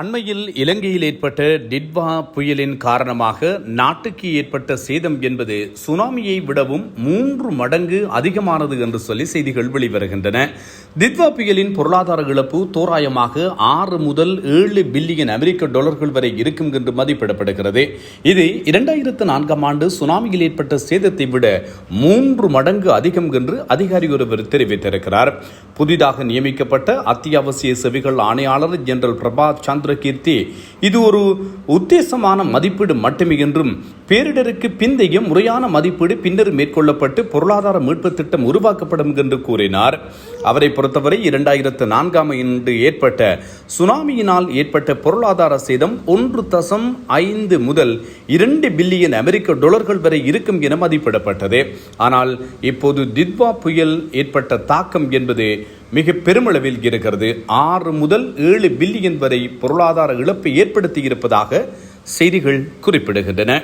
அண்மையில் இலங்கையில் ஏற்பட்ட டிட்வா புயலின் காரணமாக நாட்டுக்கு ஏற்பட்ட சேதம் என்பது சுனாமியை விடவும் மூன்று மடங்கு அதிகமானது என்று சொல்லி செய்திகள் வெளிவருகின்றன. டிட்வா புயலின் பொருளாதார இழப்பு தோராயமாக ஆறு முதல் ஏழு பில்லியன் அமெரிக்க டாலர்கள் வரை இருக்கும் என்று மதிப்பிடப்படுகிறது. இது இரண்டாயிரத்து நான்காம் ஆண்டு சுனாமியில் ஏற்பட்ட சேதத்தை விட மூன்று மடங்கு அதிகம் என்று அதிகாரி ஒருவர் தெரிவித்திருக்கிறார். புதிதாக நியமிக்கப்பட்ட அத்தியாவசிய செவிகள் ஆணையாளர் ஜெனரல் பிரபா சந்திரகீர்த்தி இது ஒரு உத்தேசமான மதிப்பீடு மட்டுமே என்றும் பேரிடருக்கு பிந்தைய முறையான மதிப்பீடு பின்னர் மேற்கொள்ளப்பட்டு பொருளாதார மீட்பு திட்டம் உருவாக்கப்படும் என்று கூறினார். அவரை பொறுத்தவரை இரண்டாயிரத்து நான்காம் ஆண்டு ஏற்பட்ட சுனாமியினால் ஏற்பட்ட பொருளாதார சேதம் ஒன்று தசம் ஐந்து முதல் இரண்டு பில்லியன் அமெரிக்க டாலர்கள் வரை இருக்கும் என மதிப்பிடப்பட்டது. ஆனால் இப்போது தித்வா புயல் ஏற்பட்ட தாக்கம் என்பது மிக பெருமளவில் இருக்கிறது. ஆறு முதல் ஏழு பில்லியன் வரை பொருளாதார இழப்பை ஏற்படுத்தி இருப்பதாக செய்திகள் குறிப்பிடுகின்றன.